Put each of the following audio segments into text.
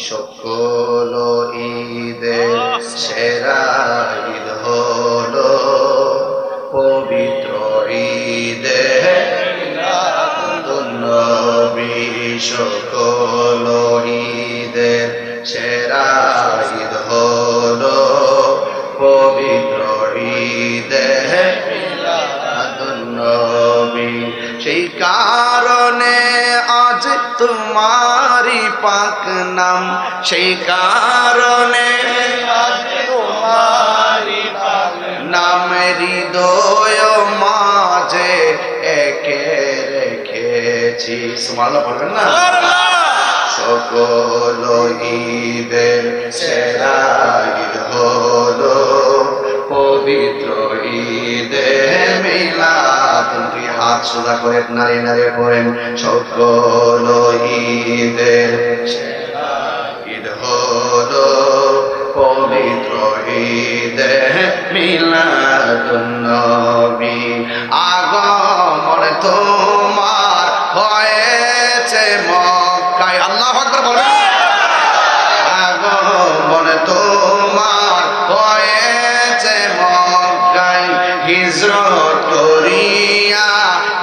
সকল ঈদের সেরা ঈদ হলো পবিত্র ঈদে নবী সকল ঈদের সেরা ঈদ হলো পবিত্র তোমারি পাক নাম, সেই কারণে নাম হৃদয় মাঝে একে রেখেছি। সুমাল্লা বলবেন না? সকল ঈদের সেরা ঈদ হলো পবিত্র হাত সোজা করে নাড়িয়ে নাড়িয়ে পড়েন সকল ঈদের ঈদ হলো পবিত্র ঈদে মিলাদুন নবী আগমন তোমার হয়েছে আল্লাহ তোমার হয়েছে মক্কায়। হিজরত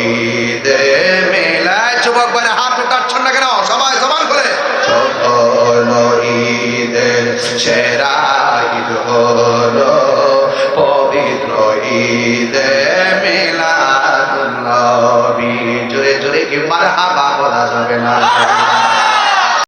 শহীদে মেলায় যুবক বারে হাত উঠাচ্ছেন না কেন? সবাই সমান করে সকল ঈদের সেরা ঈদ হল পবিত্র ঈদে মেলাদ নবী। জোরে জোরে কি মার হাবা বলা যাবে না।